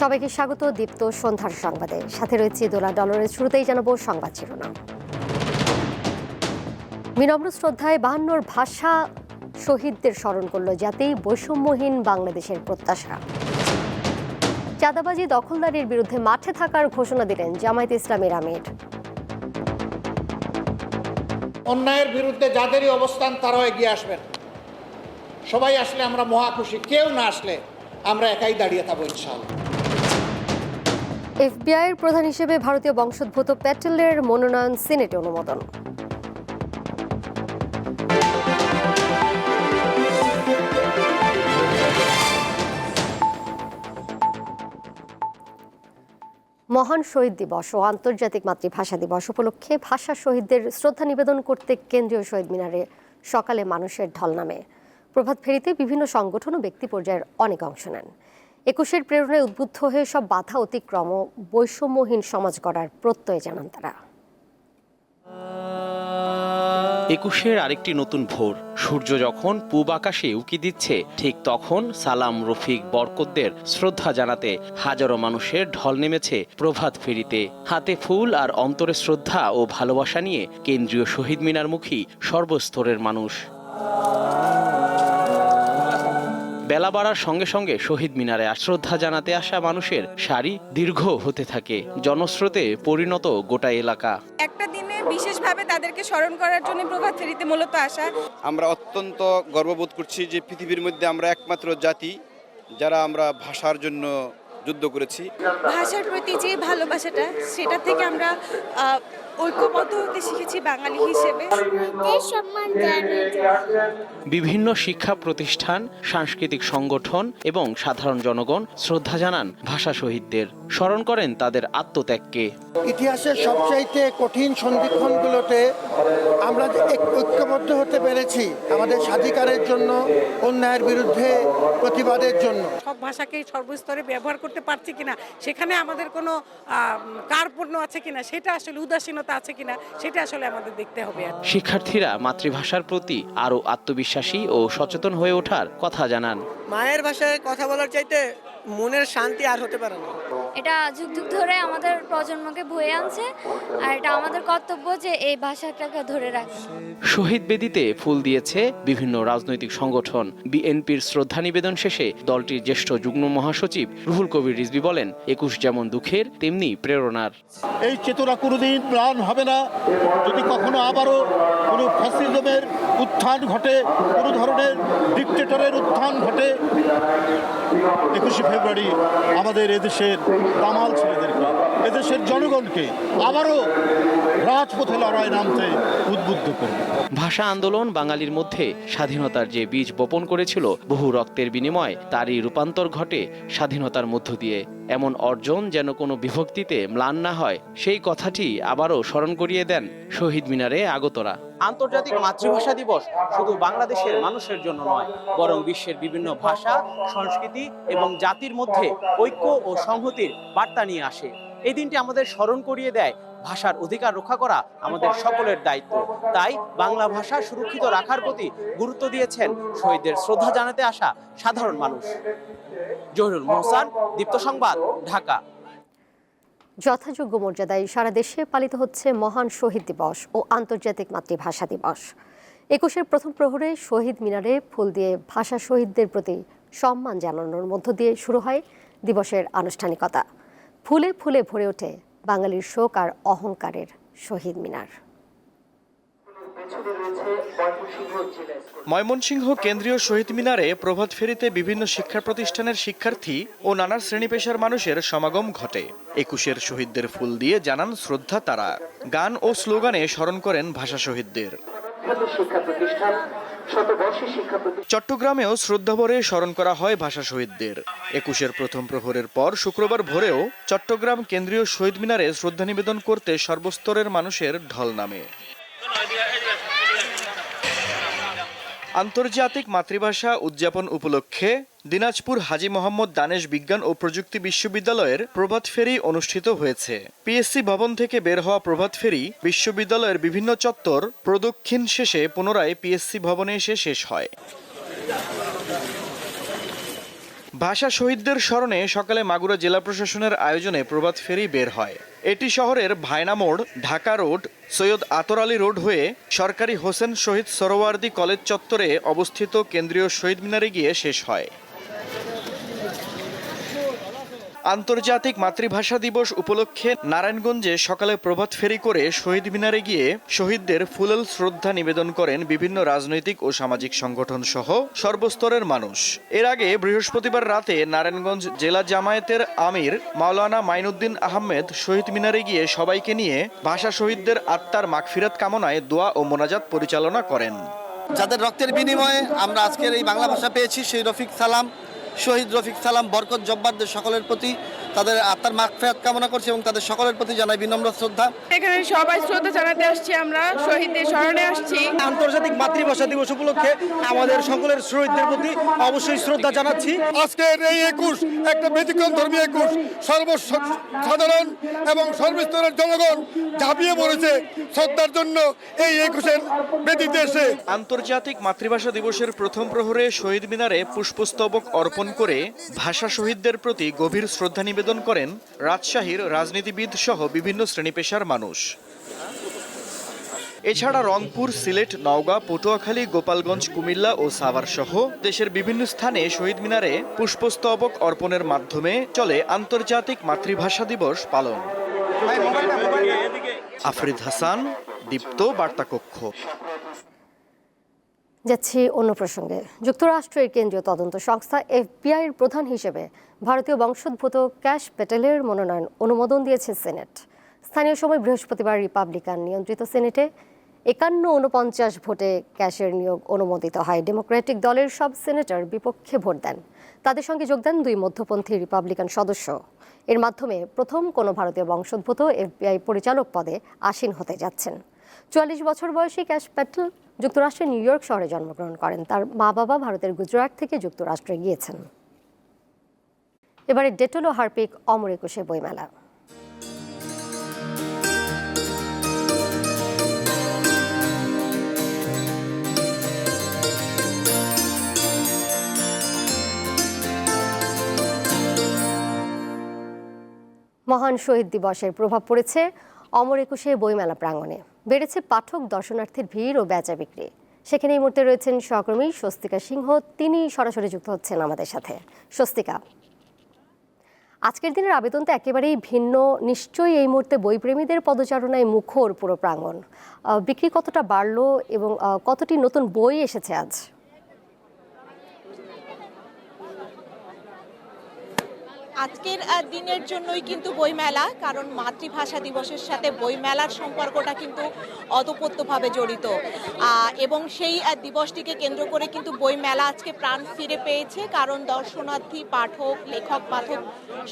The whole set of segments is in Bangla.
সবাইকে স্বাগত দীপ্ত সন্ধ্যার সংবাদে। সাথে রয়েছে দোলা ডলারের শুরুতেই জানাব সংবাদ শিরোনাম। বিনম্র শ্রদ্ধায় বাহান্নর ভাষা শহীদদের স্মরণ করল যাতেই বৈষম্যহীন বাংলাদেশের প্রত্যাশা। চাঁদাবাজি দখলদারির বিরুদ্ধে মাঠে থাকার ঘোষণা দিলেন জামায়াত ইসলামের আমির। অন্যায়ের বিরুদ্ধে যাদেরই অবস্থান, তারাও এগিয়ে আসবেন। সবাই আসলে আমরা মহা খুশি, কেউ না আসলে আমরা একাই দাঁড়িয়ে থাকব ইনশাআল্লাহ। এফবিআইয়ের প্রধান হিসেবে ভারতীয় বংশোদ্ভূত প্যাটেলের মনোনয়ন সিনেটে অনুমোদন। মহান শহীদ দিবস ও আন্তর্জাতিক মাতৃভাষা দিবস উপলক্ষে ভাষা শহীদদের শ্রদ্ধা নিবেদন করতে কেন্দ্রীয় শহীদ মিনারে সকালে মানুষের ঢল নামে। প্রভাত ফেরিতে বিভিন্ন সংগঠন ও ব্যক্তি পর্যায়ের অনেক অংশ নেন। একুশের প্রেরণায় উদ্বুদ্ধ হয়ে সব বাধা অতিক্রম ও বৈষম্যহীন সমাজ গড়ার প্রত্যয় জানান তারা। একুশের আরেকটি নতুন ভোর, সূর্য যখন পূব আকাশে উকি দিচ্ছে, ঠিক তখন সালাম, রফিক, বরকতদের শ্রদ্ধা জানাতে হাজারো মানুষের ঢল নেমেছে প্রভাত ফেরিতে। হাতে ফুল আর অন্তরে শ্রদ্ধা ও ভালোবাসা নিয়ে কেন্দ্রীয় শহীদ মিনারমুখী সর্বস্তরের মানুষ। বেলা বাড়ার সঙ্গে সঙ্গে শহীদ মিনারে আশ্রদ্ধা জানাতে আসা মানুষের সারি দীর্ঘ হতে থাকে। জনস্রোতে পরিণত গোটা এলাকা। একটা দিনে বিশেষভাবে তাদেরকে স্মরণ করার জন্য প্রভাত ফেরিতে মূলত আসা। আমরা অত্যন্ত গর্ববোধ করছি যে পৃথিবীর মধ্যে আমরা একমাত্র জাতি যারা আমরা ভাষার জন্য যুদ্ধ করেছি। ভাষার প্রতি যে ভালোবাসাটা সেটা থেকে আমরা ঐক্যবদ্ধ হতে শিখেছি বাঙালি হিসেবে। দেশ সম্মান জানাই বিভিন্ন শিক্ষা প্রতিষ্ঠান সাংস্কৃতিক সংগঠন এবং সাধারণ জনগণ শ্রদ্ধা জানান ভাষা শহীদদের। স্মরণ করেন তাদের আত্মত্যাগকে। ইতিহাসের সবচাইতে কঠিন সন্ধিক্ষণগুলোতে আমরা ঐক্যবদ্ধ হতে পেরেছি আমাদের স্বাধিকারের জন্য অন্যায়ের বিরুদ্ধে প্রতিবাদের জন্য। সব ভাষাকেই সর্বস্তরে ব্যবহার করতে পারছি কিনা সেখানে আমাদের কোনো আহ, কার্পণ্য আছে কিনা সেটা আসলে উদাসীনতা আছে কিনা সেটা আসলে আমাদের দেখতে হবে আর শিক্ষার্থীরা মাতৃভাষার প্রতি আরও আত্মবিশ্বাসী ও সচেতন হয়ে ওঠার কথা জানান। মায়ের ভাষায় কথা বলার চাইতে মনের শান্তি আর হতে পারে না। এটা যুগ যুগ ধরে আমাদের প্রজন্মকে বয়ে আনছে আর এটা আমাদের কর্তব্য যে এই ভাষাটাকে ধরে রাখা। শহীদ বেদিতে ফুল দিয়েছে বিভিন্ন রাজনৈতিক সংগঠন। বিএনপির শ্রদ্ধা নিবেদন শেষে দলটির জ্যেষ্ঠ যুগ্ম মহাসচিব রুহুল কবির রিজভি বলেন একুশ যেমন দুঃখের তেমনি প্রেরণার। এই চেতনা কোনোদিন প্রাণ হবে না। যদি কখনো আবারও কোনো ফ্যাসিজমের উত্থান ঘটে কোনো ধরনের ডিকটেটরের উত্থান ঘটে একুশে ফেব্রুয়ারি আমাদের এদেশের দামাল ছেলেদেরকে এদেশের জনগণকে আবারও রাজপথে লড়াই নামতে উদ্বুদ্ধ করবে। ভাষা আন্দোলন বাঙালির মধ্যে স্বাধীনতার যে বীজ বপন করেছিল, বহু রক্তের বিনিময়ে তারই রূপান্তর ঘটে স্বাধীনতার মধ্য দিয়ে। এমন অর্জন যেন কোনো বিভক্তিতে ম্লান না হয়, সেই কথাটি আবারও স্মরণ করিয়ে দেন শহীদ মিনারে আগতরা। আন্তর্জাতিক মাতৃভাষা দিবস শুধু বাংলাদেশের মানুষের জন্য নয়, বরং বিশ্বের বিভিন্ন ভাষা, সংস্কৃতি এবং জাতির মধ্যে ঐক্য ও সংহতির বার্তা নিয়ে আসে। এই দিনটি আমাদের স্মরণ করিয়ে দেয়, ভাষার অধিকার রক্ষা করা আমাদের সকলের দায়িত্ব। তাই বাংলা ভাষা সুরক্ষিত রাখার প্রতি গুরুত্ব দিয়েছেন শহীদদের শ্রদ্ধা জানাতে আসা সাধারণ মানুষ। জহিরুল মোহসান, দীপ্ত সংবাদ, ঢাকা। যথাযোগ্য মর্যাদায় সারা দেশে পালিত হচ্ছে মহান শহীদ দিবস ও আন্তর্জাতিক মাতৃভাষা দিবস। একুশের প্রথম প্রহরে শহীদ মিনারে ফুল দিয়ে ভাষা শহীদদের প্রতি সম্মান জানানোর মধ্য দিয়ে শুরু হয় দিবসের আনুষ্ঠানিকতা। ফুলে ফুলে ভরে ওঠে বাঙালির শোক আর অহংকারের শহীদ মিনার। ময়মনসিংহ কেন্দ্রীয় শহীদ মিনারে প্রভাত ফেরিতে বিভিন্ন শিক্ষা প্রতিষ্ঠানের শিক্ষার্থী ও নানার শ্রেণি পেশার মানুষের সমাগম ঘটে। একুশের শহীদদের ফুল দিয়ে জানান শ্রদ্ধা তারা। গান ও স্লোগানে স্মরণ করেন ভাষা শহীদদের। চট্টগ্রামেও শ্রদ্ধাভরে স্মরণ করা হয় ভাষা শহীদদের। একুশের প্রথম প্রহরের পর শুক্রবার ভোরেও চট্টগ্রাম কেন্দ্রীয় শহীদ মিনারে শ্রদ্ধা নিবেদন করতে সর্বস্তরের মানুষের ঢল নামে। আন্তর্জাতিক মাতৃভাষা উদযাপন উপলক্ষে দিনাজপুর হাজী মোহাম্মদ দানেশ বিজ্ঞান ও প্রযুক্তি বিশ্ববিদ্যালয়ের প্রভাত ফেরি অনুষ্ঠিত হয়েছে। পিএসসি ভবন থেকে বের হওয়া প্রভাত ফেরি বিশ্ববিদ্যালয়ের বিভিন্ন চত্বর প্রদক্ষিণ শেষে পুনরায় পিএসসি ভবনে এসে শেষ হয়। ভাষা শহীদদের স্মরণে সকালে মাগুরা জেলা প্রশাসনের আয়োজনে প্রভাত ফেরি বের হয়। এটি শহরের ভায়না মোড়, ঢাকা রোড, সৈয়দ আতর আলী রোড হয়ে সরকারি হোসেন শহীদ সরোয়ার্দী কলেজ চত্বরে অবস্থিত কেন্দ্রীয় শহীদ মিনারে গিয়ে শেষ হয়। আন্তর্জাতিক মাতৃভাষা দিবস উপলক্ষে নারায়ণগঞ্জে সকালে প্রভাত ফেরি করে শহীদ মিনারে গিয়ে শহীদদের ফুলেল শ্রদ্ধা নিবেদন করেন বিভিন্ন রাজনৈতিক ও সামাজিক সংগঠন সহ সর্বস্তরের মানুষ। এর আগে বৃহস্পতিবার রাতে নারায়ণগঞ্জ জেলা জামায়াতের আমির মাওলানা মাইনুদ্দিন আহমেদ শহীদ মিনারে গিয়ে সবাইকে নিয়ে ভাষা শহীদদের আত্মার মাগফিরাত কামনায় দোয়া ও মোনাজাত পরিচালনা করেন। যাদের রক্তের বিনিময়ে আমরা আজকের এই বাংলা ভাষা পেয়েছি, সেই রফিক সালাম শহীদ রফিক সালাম বরকত জব্বারদের সকলের প্রতি তাদের আত্মার মাগফিরাত কামনা করছি এবং তাদের সকলের প্রতি জানাই বিনম্র শ্রদ্ধা। এখানে সবাই শ্রদ্ধা জানাতে আসছি আমরা শহীদদের স্মরণে আসছি। আন্তর্জাতিক মাতৃভাষা দিবস উপলক্ষে আমাদের সকলের শহীদদের প্রতি অবশ্যই শ্রদ্ধা জানাচ্ছি। আজকের এই একুশ একটা ব্যতিক্রম ধর্মী একুশ সর্বসাধারণ এবং সর্বস্তরের জনগণ ঝাঁপিয়ে পড়েছে শ্রদ্ধার জন্য এই একুশের বেদিতে এসে। আন্তর্জাতিক মাতৃভাষা দিবসের প্রথম প্রহরে শহীদ মিনারে পুষ্পস্তবক অর্পণ করে ভাষা শহীদদের প্রতি গভীর শ্রদ্ধা নিবেদন করেন রাজশাহীর রাজনীতিবিদ সহ বিভিন্ন শ্রেণি পেশার মানুষ। এছাড়া রংপুর, সিলেট, নওগাঁ, পটুয়াখালী, গোপালগঞ্জ, কুমিল্লা ও সাভার সহ দেশের বিভিন্ন স্থানে শহীদ মিনারে পুষ্পস্তবক অর্পণের মাধ্যমে চলে আন্তর্জাতিক মাতৃভাষা দিবস পালন। আফরিদ হাসান, দীপ্ত বার্তা কক্ষ যাচ্ছি অন্য প্রসঙ্গে। যুক্তরাষ্ট্রের কেন্দ্রীয় তদন্ত সংস্থা এফবিআইয়ের প্রধান হিসেবে ভারতীয় বংশোদ্ভূত ক্যাশ প্যাটেলের মনোনয়ন অনুমোদন দিয়েছে সেনেট। স্থানীয় সময় বৃহস্পতিবার রিপাবলিকান নিয়ন্ত্রিত সেনেটে একান্ন উনপঞ্চাশ ভোটে ক্যাশের নিয়োগ অনুমোদিত হয়। ডেমোক্রেটিক দলের সব সেনেটর বিপক্ষে ভোট দেন। তাদের সঙ্গে যোগ দেন দুই মধ্যপন্থী রিপাবলিকান সদস্য। এর মাধ্যমে প্রথম কোনো ভারতীয় বংশোদ্ভূত এফবিআই পরিচালক পদে আসীন হতে যাচ্ছেন। চুয়াল্লিশ বছর বয়সী ক্যাশ প্যাটেল যুক্তরাষ্ট্রের নিউ ইয়র্ক শহরে জন্মগ্রহণ করেন। তার মা বাবা ভারতের গুজরাট থেকে যুক্তরাষ্ট্রে গিয়েছেন। এবারে ডেটল ও হার্পিক অমর একুশে বইমেলা। মহান শহীদ দিবসের প্রভাব পড়েছে অমর একুশে বইমেলা প্রাঙ্গণে। বেড়েছে পাঠক, দর্শনার্থীর ভিড় ও বেচা বিক্রি। সেখানে এই মুহূর্তে রয়েছেন সহকর্মী স্বস্তিকা সিংহ। তিনি সরাসরি যুক্ত হচ্ছেন আমাদের সাথে। স্বস্তিকা, আজকের দিনের আবেদন তো একেবারেই ভিন্ন। নিশ্চয়ই এই মুহূর্তে বইপ্রেমীদের পদচারণায় মুখর পুরো প্রাঙ্গণ। বিক্রি কতটা বাড়লো এবং কতটি নতুন বই এসেছে আজ? আজকের দিনের জন্যই কিন্তু বইমেলা, কারণ মাতৃভাষা দিবসের সাথে বইমেলার সম্পর্কটা কিন্তু অতপ্রত্যভাবে জড়িত। এবং সেই দিবসটিকে কেন্দ্র করে কিন্তু বইমেলা আজকে প্রাণ ফিরে পেয়েছে, কারণ দর্শনার্থী, পাঠক, লেখক, পাঠক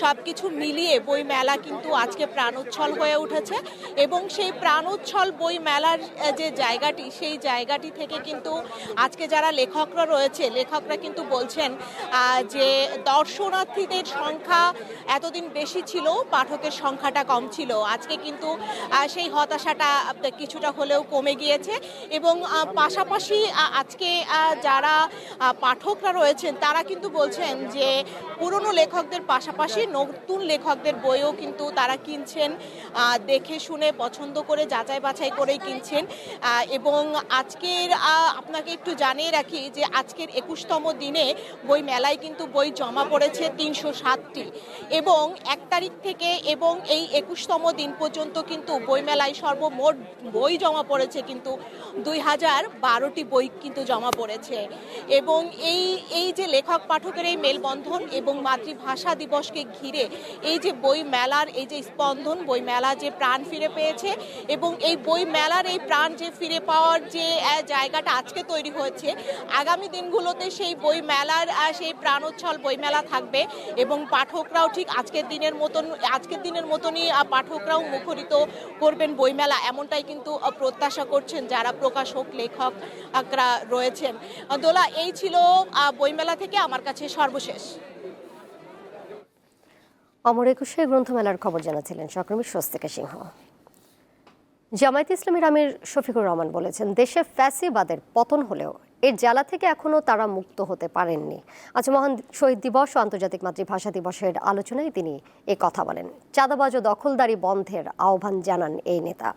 সব কিছু মিলিয়ে বইমেলা কিন্তু আজকে প্রাণোচ্ছল হয়ে উঠেছে। এবং সেই প্রাণোচ্ছল বইমেলার যে জায়গাটি, সেই জায়গাটি থেকে কিন্তু আজকে যারা লেখকরা রয়েছে, লেখকরা কিন্তু বলছেন যে দর্শনার্থীদের সংখ্যা এতদিন বেশি ছিল, পাঠকের সংখ্যাটা কম ছিল। আজকে কিন্তু সেই হতাশাটা কিছুটা হলেও কমে গিয়েছে এবং পাশাপাশি আজকে যারা পাঠকরা রয়েছেন, তারা কিন্তু বলছেন যে, পুরনো লেখকদের পাশাপাশি নতুন লেখকদের বইও কিন্তু তারা কিনছেন দেখে শুনে পছন্দ করে, যাচাই বাছাই করেই কিনছেন এবং আজকের আপনাকে একটু জানিয়ে রাখি যে, আজকের একুশতম দিনে বই মেলায় কিন্তু বই জমা পড়েছে তিনশো সাতটি। এবং এক তারিখ থেকে এবং এই একুশতম দিন পর্যন্ত কিন্তু বইমেলায় সর্বমোট বই জমা পড়েছে কিন্তু দুই হাজার বারোটি বই কিন্তু জমা পড়েছে। এবং এই এই যে লেখক পাঠকের এই মেলবন্ধন এবং মাতৃভাষা দিবসকে ঘিরে এই যে বই মেলার এই যে স্পন্দন বই মেলা যে প্রাণ ফিরে পেয়েছে এবং এই বই মেলার এই প্রাণ যে ফিরে পাওয়ার যে জায়গাটা আজকে তৈরি হয়েছে, আগামী দিনগুলোতে সেই বই মেলার সেই প্রাণোচ্ছল বই মেলা থাকবে এবং পাঠকরাও ঠিক আজকের দিনের মতন, আজকের দিনের মতনই পাঠকরাও মুখরিত করবেন বইমেলা এমনটাই কিন্তু প্রত্যাশা করছেন যারা প্রকাশক লেখক আকরা রয়েছেন দোলা, এই ছিল বইমেলা থেকে আমার কাছে সর্বশেষ। অমর একুশে গ্রন্থমেলার খবর জানাচ্ছিলেন সহকর্মী স্বস্তিকা সিংহ। জামায়াত ইসলামীর আমির শফিকুর রহমান বলেছেন, দেশে ফ্যাসিবাদের পতন হলেও এর জ্বালা থেকে এখনও তারা মুক্ত হতে পারেননি। আজ মহান শহীদ দিবস ও আন্তর্জাতিক মাতৃভাষা দিবসের আলোচনায় তিনি এ কথা বলেন। চাঁদাবাজ ও দখলদারি বন্ধের আহ্বান জানান এই নেতা।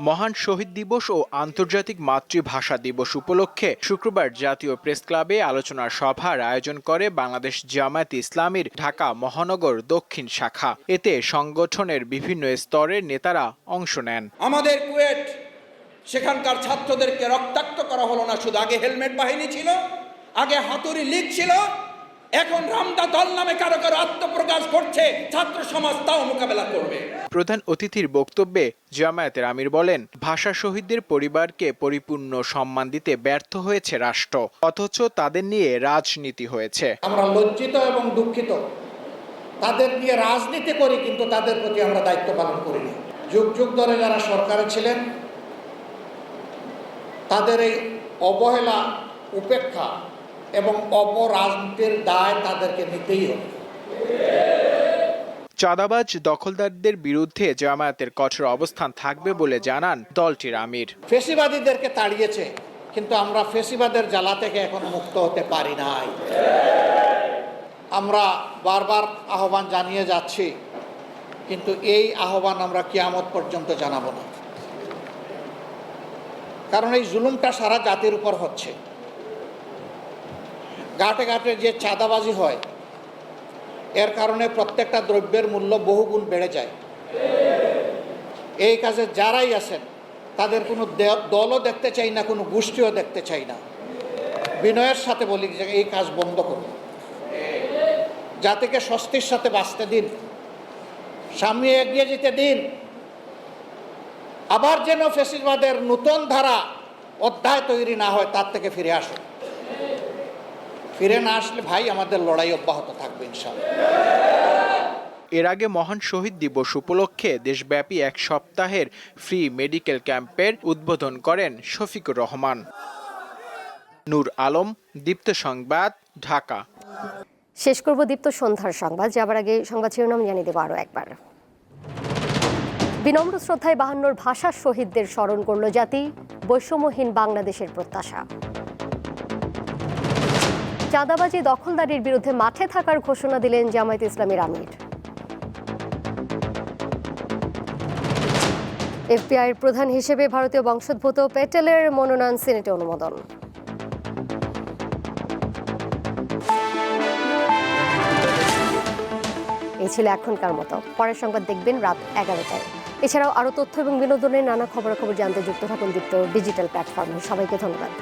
মহান শহীদ দিবস ও আন্তর্জাতিক মাতৃভাষা দিবস উপলক্ষে শুক্রবার জাতীয় প্রেস ক্লাবে আলোচনা সভার আয়োজন করে বাংলাদেশ জামায়াত ইসলামীর ঢাকা মহানগর দক্ষিণ শাখা। এতে সংগঠনের বিভিন্ন স্তরের নেতারা অংশ নেন। আমাদের কুয়েট, সেখানকার ছাত্রদেরকে রক্তাক্ত করা হলো না, শুধু আগে হেলমেট বাহিনী ছিল, আগে হাতুড়ি লীগ ছিল এখন রামদা দল নামে কারও কারও আত্মপ্রকাশ করছে ছাত্র সমাজ তাও মোকাবেলা করবে। প্রধান অতিথির বক্তব্যে জামায়াতের আমির বলেন ভাষা শহীদদের পরিবারকে পরিপূর্ণ সম্মান দিতে ব্যর্থ হয়েছে রাষ্ট্র অথচ তাদের নিয়ে রাজনীতি হয়েছে। আমরা লজ্জিত এবং দুঃখিত। তাদের নিয়ে রাজনীতি করি কিন্তু তাদের প্রতি আমরা দায়িত্ব পালন করিনি যুগ যুগ ধরে যারা সরকারে ছিলেন তাদের এই অবহেলা উপেক্ষা এবং অপরাজনীতির দায় তাদেরকে নিতেই হবে। চাঁদাবাজ দখলদারদের বিরুদ্ধে জামায়াতের কঠোর অবস্থান থাকবে বলে জানান দলটির আমির। ফেসিবাদীদেরকে তাড়িয়েছে কিন্তু আমরা ফেসিবাদের জ্বালা থেকে এখন মুক্ত হতে পারি নাই। আমরা বারবার আহ্বান জানিয়ে যাচ্ছি কিন্তু এই আহ্বান আমরা কিয়ামত পর্যন্ত জানাব না। কারণ এই জুলুমটা সারা জাতির উপর হচ্ছে। ঘাটে ঘাটে যে চাঁদাবাজি হয়, এর কারণে প্রত্যেকটা দ্রব্যের মূল্য বহুগুণ বেড়ে যায়। এই কাজে যারাই আছেন, তাদের কোনো দলও দেখতে চাই না, কোনো গোষ্ঠীও দেখতে চাই না। বিনয়ের সাথে বলি যে এই কাজ বন্ধ করুন। জাতিকে স্বস্তির সাথে বাঁচতে দিন। সামনে এগিয়ে যেতে দিন। আবার যেন ফেসিবাদের নতুন ধারা অধ্যায় তৈরি না হয়, তার থেকে ফিরে আসুন। ফিরে না আসলে ভাই আমাদের লড়াই অব্যাহত থাকবে ইনশাল্লাহ এর আগে মহান শহীদ দিবস উপলক্ষে দেশব্যাপী এক সপ্তাহের ফ্রি মেডিকেল ক্যাম্পের উদ্বোধন করেন শফিকুর রহমান। নূর আলম দীপ্ত সংবাদ ঢাকা। শেষ করব দীপ্ত সন্ধ্যার সংবাদ যাবার আগে সংবাদ শিরোনাম জানিয়ে দেবো আরও একবার। বিনম্র শ্রদ্ধায় বাহান্নর ভাষা শহীদদের স্মরণ করল জাতি বৈষম্যহীন বাংলাদেশের প্রত্যাশা। চাঁদাবাজি দখলদারির বিরুদ্ধে মাঠে থাকার ঘোষণা দিলেন জামায়াত ইসলামীর আমির। এফবিআইয়ের প্রধান হিসেবে ভারতীয় বংশোদ্ভূত পেটেলের মনোনয়ন সিনেটে অনুমোদন। এই ছিল এখনকার মতো। পরের সংবাদ দেখবেন রাত এগারোটায়। এছাড়াও আরও তথ্য এবং বিনোদনের নানা খবরাখবর জানতে যুক্ত থাকুন দীপ্ত ডিজিটাল প্ল্যাটফর্মে। সবাইকে ধন্যবাদ।